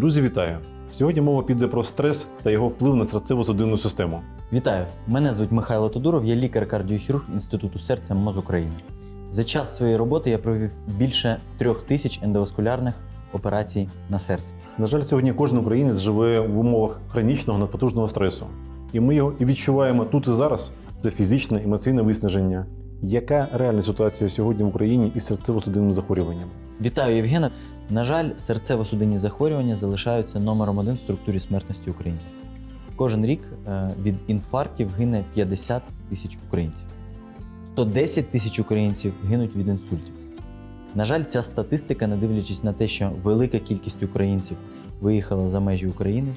Друзі, вітаю! Сьогодні мова піде про стрес та його вплив на серцево-судинну систему. Вітаю! Мене звуть Михайло Тодуров, я лікар-кардіохірург Інституту серця МОЗ України. За час своєї роботи я провів більше трьох тисяч ендоваскулярних операцій на серці. На жаль, сьогодні кожен українець живе в умовах хронічного надпотужного стресу, і ми його і відчуваємо тут і зараз. Це фізичне емоційне виснаження. Яка реальна ситуація сьогодні в Україні із серцево-судинним захворюванням? Вітаю, Євгена! На жаль, серцево-судинні захворювання залишаються номером один в структурі смертності українців. Кожен рік е, від інфарктів гине 50 тисяч українців. 110 тисяч українців гинуть від інсультів. На жаль, ця статистика, не дивлячись на те, що велика кількість українців виїхала за межі України,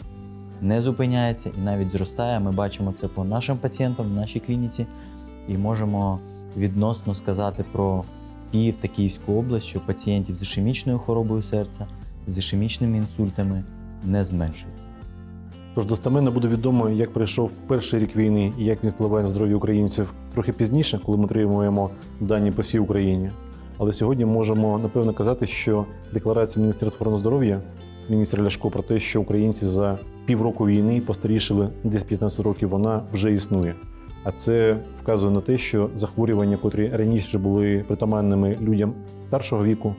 не зупиняється і навіть зростає. Ми бачимо це по нашим пацієнтам в нашій клініці і можемо відносно сказати про Київ та Київську область, що пацієнтів з ішемічною хворобою серця, з ішемічними інсультами не зменшується. Тож достеменно буде відомо, як пройшов перший рік війни і як він впливає на здоров'я українців трохи пізніше, коли ми отримуємо дані по всій Україні. Але сьогодні можемо напевно казати, що декларація Міністерства охорони здоров'я, міністра Ляшко про те, що українці за півроку війни постарішили десь 15 років, вона вже існує. А це вказує на те, що захворювання, котрі раніше були притаманними людям старшого віку,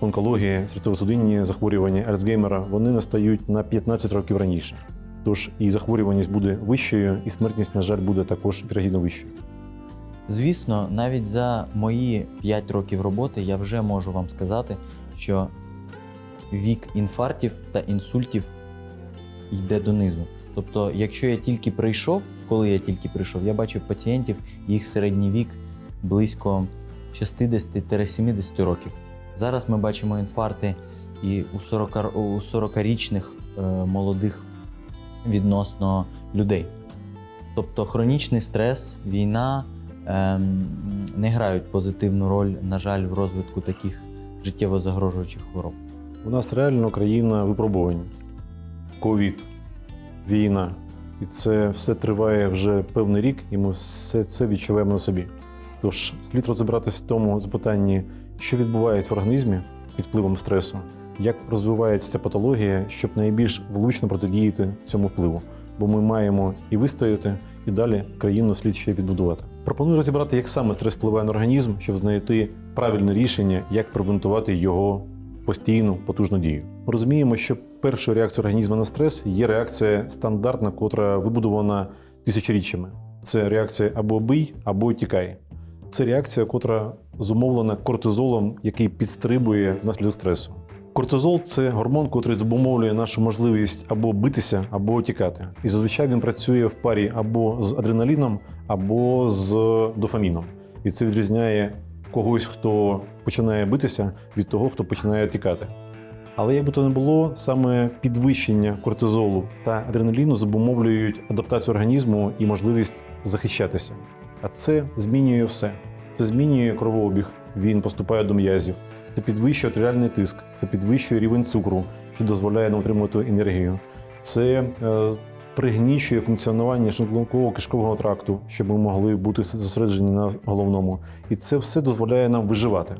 онкологія, серцево-судинні захворювання Альцгеймера, вони настають на 15 років раніше. Тож і захворюваність буде вищою, і смертність, на жаль, буде також вірогідно вищою. Звісно, навіть за мої 5 років роботи я вже можу вам сказати, що вік інфарктів та інсультів йде донизу. Тобто, якщо я тільки прийшов, коли я тільки прийшов, я бачив пацієнтів, їх середній вік близько 60-70 років. Зараз ми бачимо інфаркти і у 40 у 40-річних е, молодих відносно людей. Тобто хронічний стрес, війна ем, не грають позитивну роль, на жаль, в розвитку таких життєво загрожуючих хвороб. У нас реально країна випробувань. Ковід, війна. І це все триває вже певний рік, і ми все це відчуваємо на собі. Тож слід розібратися в тому запитанні, що відбувається в організмі під впливом стресу, як розвивається ця патологія, щоб найбільш влучно протидіяти цьому впливу. Бо ми маємо і вистояти, і далі країну слід ще відбудувати. Пропоную розібрати, як саме стрес впливає на організм, щоб знайти правильне рішення, як превентувати його постійну потужну дію. Ми розуміємо, що першою реакцією організму на стрес є реакція стандартна, котра вибудована тисячоріччями. Це реакція або бий, або тікай. Це реакція, котра зумовлена кортизолом, який підстрибує внаслідок стресу. Кортизол це гормон, котрий зумовлює нашу можливість або битися, або тікати. І зазвичай він працює в парі або з адреналіном, або з дофаміном. І це відрізняє когось, хто починає битися, від того, хто починає тікати. Але як би то не було, саме підвищення кортизолу та адреналіну зумовлюють адаптацію організму і можливість захищатися. А це змінює все. Це змінює кровообіг, він поступає до м'язів, це підвищує артеріальний тиск, це підвищує рівень цукру, що дозволяє нам отримувати енергію. Це е, пригнічує функціонування шлунково кишкового тракту, щоб ми могли бути зосереджені на головному. І це все дозволяє нам виживати.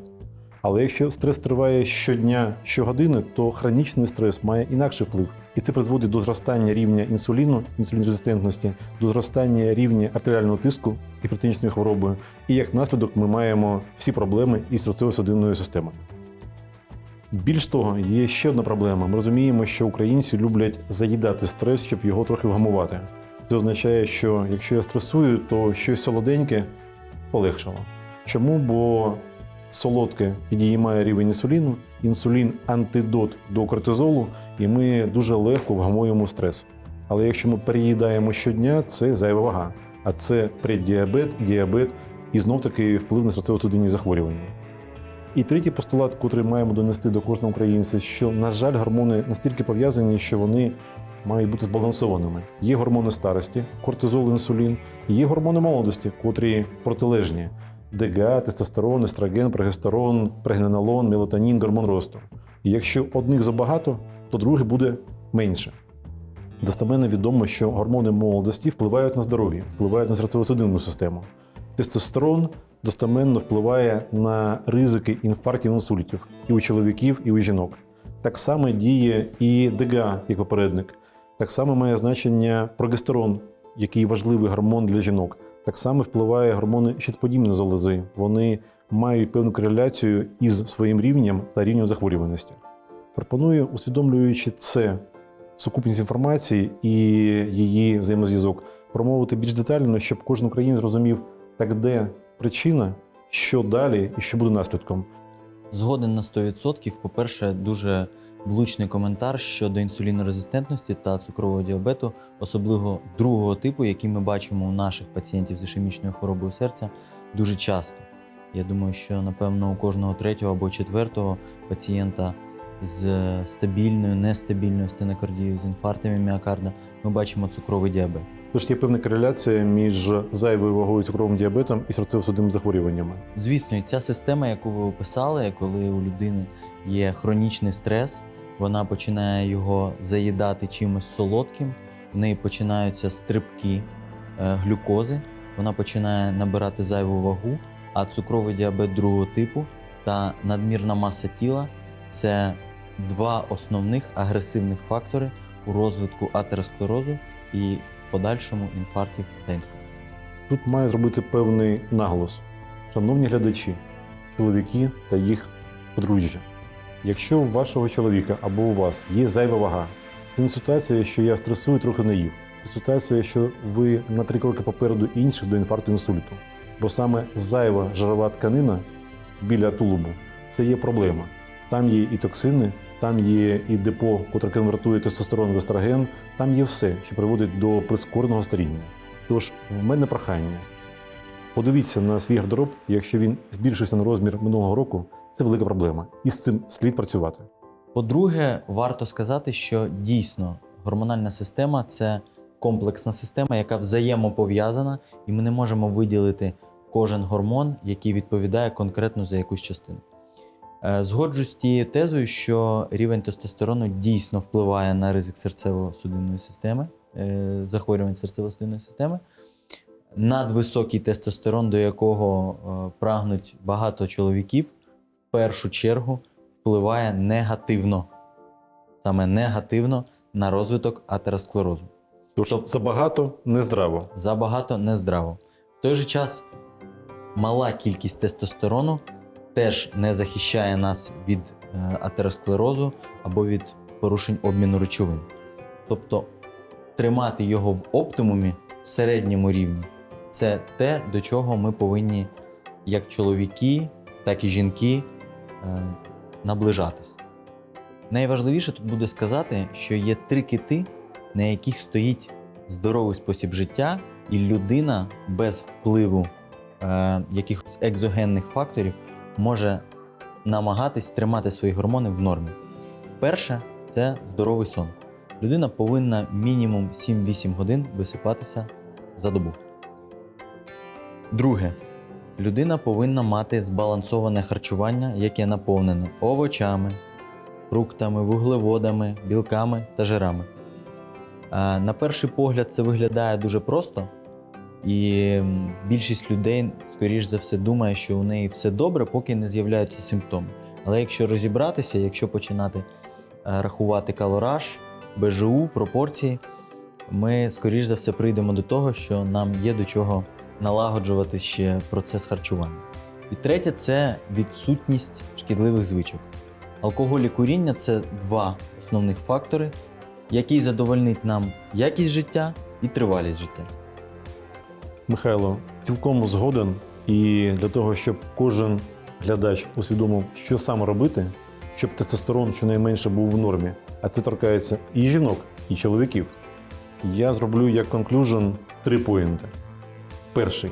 Але якщо стрес триває щодня, щогодини, то хронічний стрес має інакший вплив. І це призводить до зростання рівня інсуліну, інсулінрезистентності, до зростання рівня артеріального тиску і хвороби. І як наслідок ми маємо всі проблеми із серцево-судинною системою. Більш того, є ще одна проблема. Ми розуміємо, що українці люблять заїдати стрес, щоб його трохи вгамувати. Це означає, що якщо я стресую, то щось солоденьке полегшало. Чому? Бо солодке підіймає рівень інсуліну, інсулін антидот до кортизолу, і ми дуже легко вгамуємо стрес. Але якщо ми переїдаємо щодня, це зайва вага. А це преддіабет, діабет і знов таки вплив на серцево-судинні захворювання. І третій постулат, який маємо донести до кожного українця, що, на жаль, гормони настільки пов'язані, що вони мають бути збалансованими. Є гормони старості, кортизол, інсулін, є гормони молодості, котрі протилежні. ДГА, тестостерон, естроген, прогестерон, прегненолон, мелатонін, гормон росту. І якщо одних забагато, то другий буде менше. Достеменно відомо, що гормони молодості впливають на здоров'я, впливають на серцево-судинну систему. Тестостерон достеменно впливає на ризики інфарктів інсультів і у чоловіків, і у жінок. Так само діє і ДГА як попередник. Так само має значення прогестерон, який важливий гормон для жінок. Так само впливає гормони щитоподібної залози. Вони мають певну кореляцію із своїм рівнем та рівнем захворюваності. Пропоную, усвідомлюючи це сукупність інформації і її взаємозв'язок, промовити більш детально, щоб кожен українець зрозумів, так де причина, що далі і що буде наслідком. Згоден на 100%. По-перше, дуже влучний коментар щодо інсулінорезистентності та цукрового діабету, особливо другого типу, який ми бачимо у наших пацієнтів з ішемічною хворобою серця дуже часто. Я думаю, що напевно у кожного третього або четвертого пацієнта з стабільною, нестабільною стенокардією, з інфарктами міокарда ми бачимо цукровий діабет. Тож є певна кореляція між зайвою вагою цукровим діабетом і серцево-судинними захворюваннями. Звісно, і ця система, яку ви описали, коли у людини є хронічний стрес, вона починає його заїдати чимось солодким, в неї починаються стрибки е, глюкози, вона починає набирати зайву вагу, а цукровий діабет другого типу та надмірна маса тіла це два основних агресивних фактори у розвитку атеросклерозу і подальшому інфарктів та інсультів. Тут має зробити певний наголос. Шановні глядачі, чоловіки та їх подружжя. Якщо у вашого чоловіка або у вас є зайва вага, це не ситуація, що я стресую, трохи не їв. Це ситуація, що ви на три кроки попереду інших до інфаркту інсульту. Бо саме зайва жирова тканина біля тулубу це є проблема. Там є і токсини, там є і депо, котре конвертує тестостерон в естроген, там є все, що приводить до прискореного старіння. Тож в мене прохання. Подивіться на свій гардероб, якщо він збільшився на розмір минулого року, це велика проблема. І з цим слід працювати. По-друге, варто сказати, що дійсно гормональна система це комплексна система, яка взаємопов'язана, і ми не можемо виділити кожен гормон, який відповідає конкретно за якусь частину. Е, Згоджусь з тією тезою, що рівень тестостерону дійсно впливає на ризик серцево-судинної системи, е, захворювань серцево-судинної системи. Надвисокий тестостерон, до якого е, прагнуть багато чоловіків, в першу чергу впливає негативно, саме негативно на розвиток атеросклерозу. Тобто- забагато нездраво. Забагато нездраво. В той же час мала кількість тестостерону теж не захищає нас від е, атеросклерозу або від порушень обміну речовин. Тобто тримати його в оптимумі в середньому рівні це те, до чого ми повинні як чоловіки, так і жінки е, наближатись. Найважливіше тут буде сказати, що є три кити, на яких стоїть здоровий спосіб життя, і людина без впливу е, якихось екзогенних факторів може намагатись тримати свої гормони в нормі. Перше це здоровий сон. Людина повинна мінімум 7-8 годин висипатися за добу. Друге, людина повинна мати збалансоване харчування, яке наповнене овочами, фруктами, вуглеводами, білками та жирами. На перший погляд, це виглядає дуже просто, і більшість людей, скоріш за все, думає, що у неї все добре, поки не з'являються симптоми. Але якщо розібратися, якщо починати е, рахувати калораж, БЖУ, пропорції, ми скоріш за все прийдемо до того, що нам є до чого налагоджувати ще процес харчування. І третє це відсутність шкідливих звичок. Алкоголь і куріння це два основних фактори, які задовольнить нам якість життя і тривалість життя. Михайло, цілком згоден. І для того, щоб кожен глядач усвідомив, що саме робити, щоб тестостерон щонайменше був в нормі, а це торкається і жінок, і чоловіків. Я зроблю як конклюжен три поінти. Перший.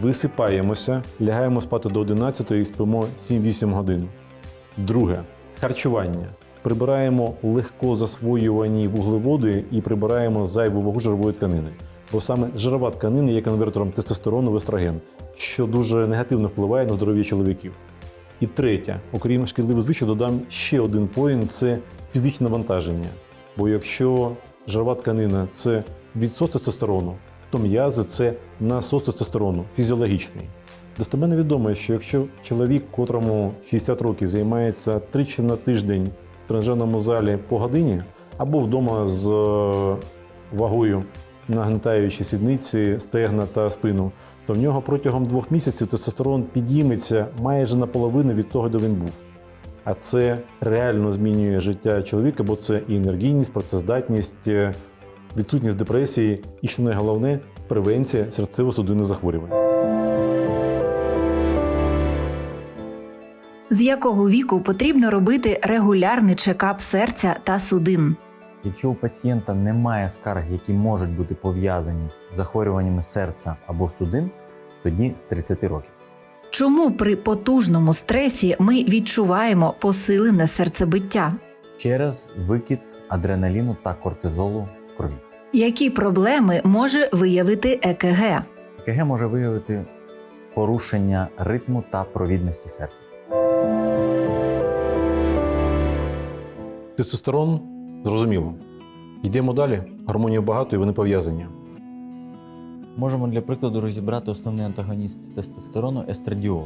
Висипаємося, лягаємо спати до 11 і спимо 7-8 годин. Друге. Харчування. Прибираємо легко засвоювані вуглеводи і прибираємо зайву вагу жирової тканини. Бо саме жирова тканина є конвертором тестостерону в естроген, що дуже негативно впливає на здоров'я чоловіків. І третє, окрім шкідливих звичок, додам ще один поінт це фізичне навантаження. Бо якщо жирова тканина це відсос тестостерону, то м'язи це насос тестостерону, фізіологічний. Достеменно відомо, що якщо чоловік, котрому 60 років займається тричі на тиждень в тренажерному залі по годині, або вдома з е, вагою, нагнетаючи сідниці, стегна та спину, то в нього протягом двох місяців тестостерон підійметься майже наполовину від того, де він був. А це реально змінює життя чоловіка, бо це і енергійність, працездатність, е, відсутність депресії, і що найголовне превенція серцево-судинних захворювань. З якого віку потрібно робити регулярний чекап серця та судин? Якщо у пацієнта немає скарг, які можуть бути пов'язані з захворюваннями серця або судин, тоді з 30 років. Чому при потужному стресі ми відчуваємо посилене серцебиття? Через викид адреналіну та кортизолу в крові. Які проблеми може виявити ЕКГ? ЕКГ може виявити порушення ритму та провідності серця. Тестостерон зрозуміло. Йдемо далі. Гормонів багато і вони пов'язані. Можемо для прикладу розібрати основний антагоніст тестостерону естрадіол.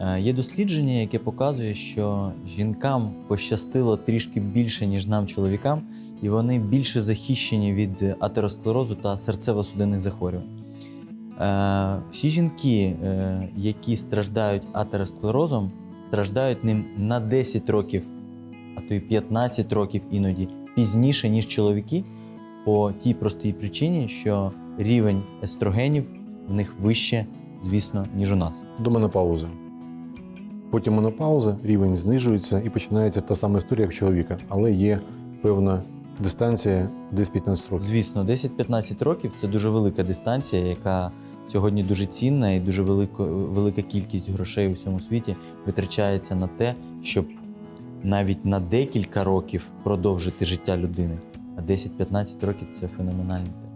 Е, Є дослідження, яке показує, що жінкам пощастило трішки більше, ніж нам, чоловікам, і вони більше захищені від атеросклерозу та серцево-судинних захворювань. Е, Всі жінки, е, які страждають атеросклерозом, страждають ним на 10 років, а то й 15 років іноді пізніше, ніж чоловіки, по тій простій причині, що рівень естрогенів в них вище, звісно, ніж у нас. До менопаузи. Потім менопауза, рівень знижується і починається та сама історія, як чоловіка, але є певна дистанція десь 15 років. Звісно, 10-15 років це дуже велика дистанція, яка сьогодні дуже цінна і дуже велико, велика кількість грошей у всьому світі витрачається на те, щоб навіть на декілька років продовжити життя людини. А 10-15 років це феноменальний темп.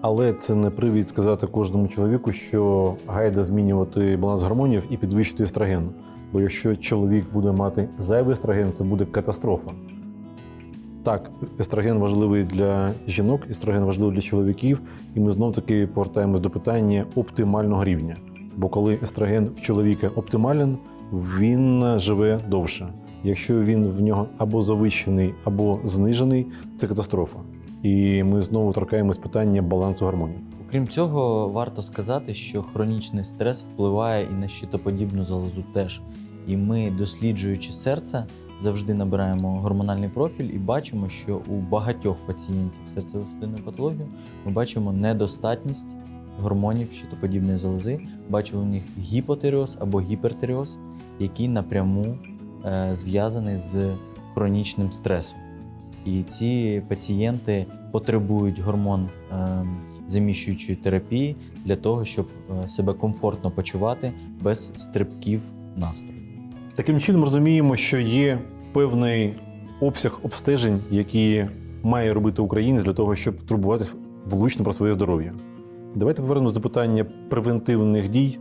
Але це не привід сказати кожному чоловіку, що гайда змінювати баланс гормонів і підвищити естроген. Бо якщо чоловік буде мати зайвий естроген, це буде катастрофа. Так, естроген важливий для жінок, естроген важливий для чоловіків, і ми знов таки повертаємось до питання оптимального рівня. Бо коли естроген в чоловіка оптимален, він живе довше. Якщо він в нього або завищений, або знижений, це катастрофа. І ми знову торкаємось питання балансу гормонів. Окрім цього, варто сказати, що хронічний стрес впливає і на щитоподібну залозу теж. І ми, досліджуючи серце, завжди набираємо гормональний профіль і бачимо, що у багатьох пацієнтів серцево-судинною патологією ми бачимо недостатність гормонів щитоподібної залози. Бачимо у них гіпотеріоз або гіпертиріоз, який напряму зв'язаний з хронічним стресом. І ці пацієнти потребують гормон е, заміщуючої терапії для того, щоб е, себе комфортно почувати без стрибків настрою. Таким чином розуміємо, що є певний обсяг обстежень, які має робити українець для того, щоб турбуватися влучно про своє здоров'я. Давайте повернемось до питання превентивних дій.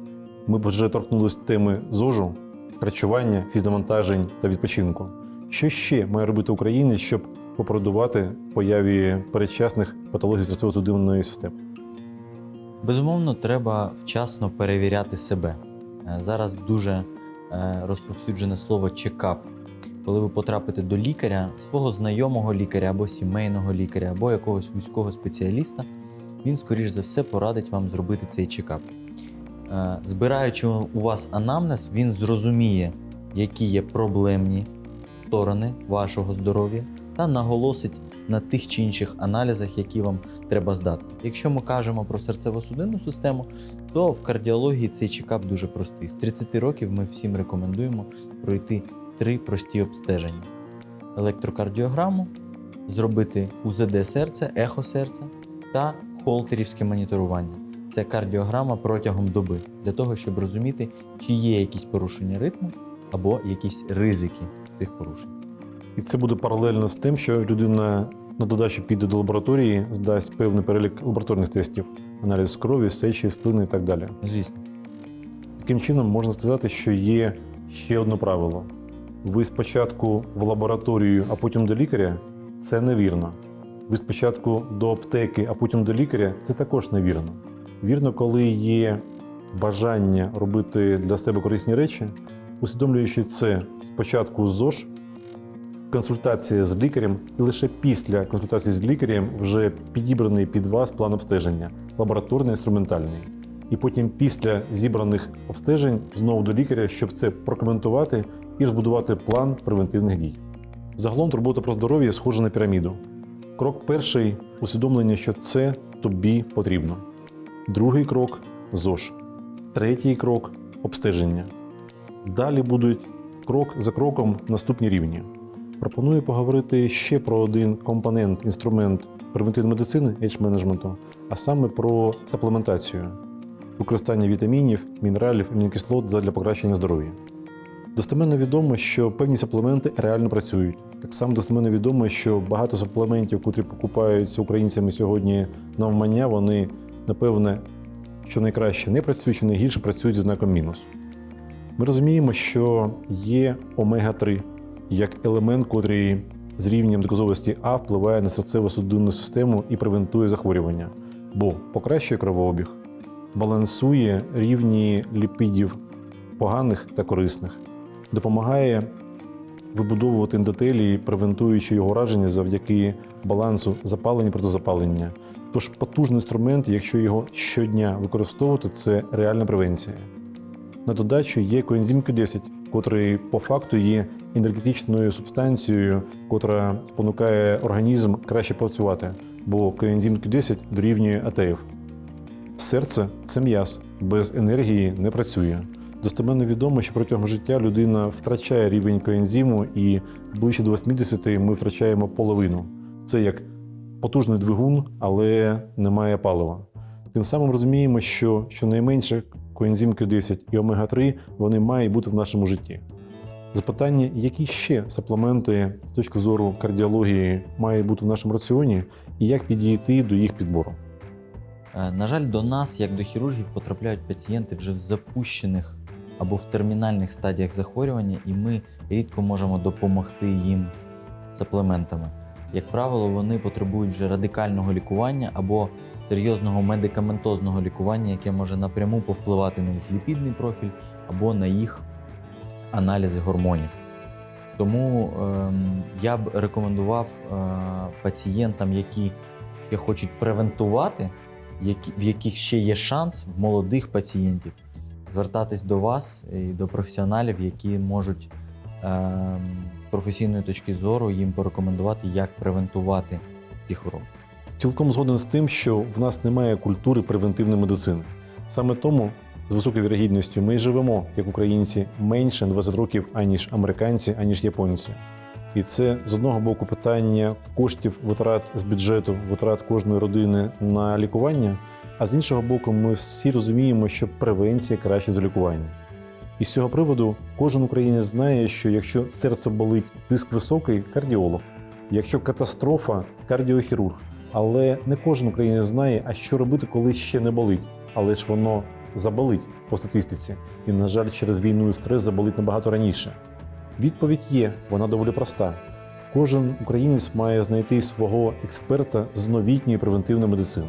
Ми вже торкнулися теми ЗОЖу, харчування, фізнавантажень та відпочинку. Що ще має робити українець, щоб попередувати появі передчасних патологій серцево-судинної системи? Безумовно, треба вчасно перевіряти себе. Е, Зараз дуже е, розповсюджене слово чекап. Коли ви потрапите до лікаря, свого знайомого лікаря або сімейного лікаря, або якогось вузького спеціаліста, він, скоріш за все, порадить вам зробити цей чекап. Е, Збираючи у вас анамнез, він зрозуміє, які є проблемні сторони вашого здоров'я, та наголосить на тих чи інших аналізах, які вам треба здати. Якщо ми кажемо про серцево-судинну систему, то в кардіології цей чекап дуже простий. З 30 років ми всім рекомендуємо пройти три прості обстеження: електрокардіограму, зробити УЗД серця, ехо серця та холтерівське моніторування. Це кардіограма протягом доби для того, щоб розуміти, чи є якісь порушення ритму або якісь ризики цих порушень. І це буде паралельно з тим, що людина на додачу піде до лабораторії, здасть певний перелік лабораторних тестів, аналіз крові, сечі, слини і так далі. Звісно. Таким чином можна сказати, що є ще одне правило: ви спочатку в лабораторію, а потім до лікаря це невірно. Ви спочатку до аптеки, а потім до лікаря це також невірно. Вірно, коли є бажання робити для себе корисні речі, усвідомлюючи це спочатку ЗОЖ, консультація з лікарем, і лише після консультації з лікарем вже підібраний під вас план обстеження, лабораторний інструментальний. І потім після зібраних обстежень знову до лікаря, щоб це прокоментувати і розбудувати план превентивних дій. Загалом турбота про здоров'я схожа на піраміду. Крок перший усвідомлення, що це тобі потрібно. Другий крок ЗОЖ. Третій крок обстеження. Далі будуть крок за кроком наступні рівні. Пропоную поговорити ще про один компонент, інструмент превентивної медицини H-менеджменту, а саме про саплементацію, використання вітамінів, мінералів, амінокислот задля покращення здоров'я. Достеменно відомо, що певні саплементи реально працюють. Так само достеменно відомо, що багато саплементів, котрі покупаються українцями сьогодні на вмання, вони, напевне, що найкраще не працюють, що найгірше працюють зі знаком мінус. Ми розуміємо, що є омега-3 як елемент, котрий з рівнем доказовості А впливає на серцево-судинну систему і превентує захворювання, бо покращує кровообіг, балансує рівні ліпідів поганих та корисних, допомагає вибудовувати ендотелії, превентуючи його ураження завдяки балансу запалення протизапалення. Тож потужний інструмент, якщо його щодня використовувати, це реальна превенція. На додачу є коензим Q10, котрий по факту є енергетичною субстанцією, котра спонукає організм краще працювати, бо коензим Q10 дорівнює АТФ. Серце це м'яз, без енергії не працює. Достеменно відомо, що протягом життя людина втрачає рівень коензиму, і ближче до 80 ми втрачаємо половину. Це як потужний двигун, але немає палива. Тим самим розуміємо, що щонайменше коензим Q10 і омега-3 вони мають бути в нашому житті. Запитання, які ще саплементи з точки зору кардіології мають бути в нашому раціоні, і як підійти до їх підбору. Е, На жаль, до нас, як до хірургів, потрапляють пацієнти вже в запущених або в термінальних стадіях захворювання, і ми рідко можемо допомогти їм саплементами. Як правило, вони потребують вже радикального лікування або серйозного медикаментозного лікування, яке може напряму повпливати на їх ліпідний профіль або на їх аналізи гормонів. Тому ем, я б рекомендував е, пацієнтам, які ще хочуть превентувати, які, в яких ще є шанс молодих пацієнтів звертатись до вас і до професіоналів, які можуть з професійної точки зору їм порекомендувати, як превентувати ці хвороби. Цілком згоден з тим, що в нас немає культури превентивної медицини. Саме тому з високою вірогідністю ми живемо, як українці, менше на 20 років, аніж американці, аніж японці. І це з одного боку питання коштів витрат з бюджету, витрат кожної родини на лікування. А з іншого боку, ми всі розуміємо, що превенція краще за лікування. І з цього приводу кожен українець знає, що якщо серце болить, тиск високий кардіолог, якщо катастрофа кардіохірург. Але не кожен українець знає, а що робити, коли ще не болить. Але ж воно заболить по статистиці. І, на жаль, через війну і стрес заболить набагато раніше. Відповідь є, вона доволі проста. Кожен українець має знайти свого експерта з новітньої превентивної медицини.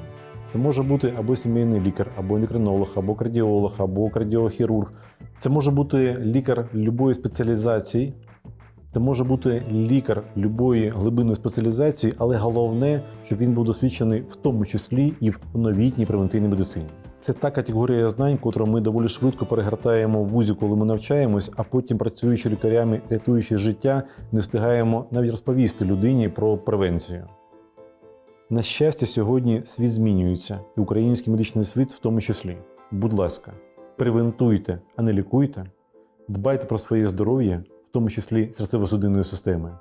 Це може бути або сімейний лікар, або ендокринолог, або кардіолог, або кардіохірург. Це може бути лікар любої спеціалізації, це може бути лікар любої глибинної спеціалізації, але головне, щоб він був досвідчений в тому числі і в новітній превентивній медицині. Це та категорія знань, котру ми доволі швидко перегортаємо в вузі, коли ми навчаємось, а потім, працюючи лікарями, рятуючи життя, не встигаємо навіть розповісти людині про превенцію. На щастя, сьогодні світ змінюється, і український медичний світ в тому числі. Будь ласка, превентуйте, а не лікуйте, дбайте про своє здоров'я, в тому числі серцево-судинної системи.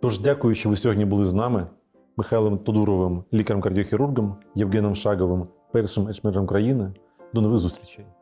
Тож дякую, що ви сьогодні були з нами, Михайлом Тодуровим, лікарем-кардіохірургом, Євгеном Шаговим, першим ечмеджем країни. До нових зустрічей!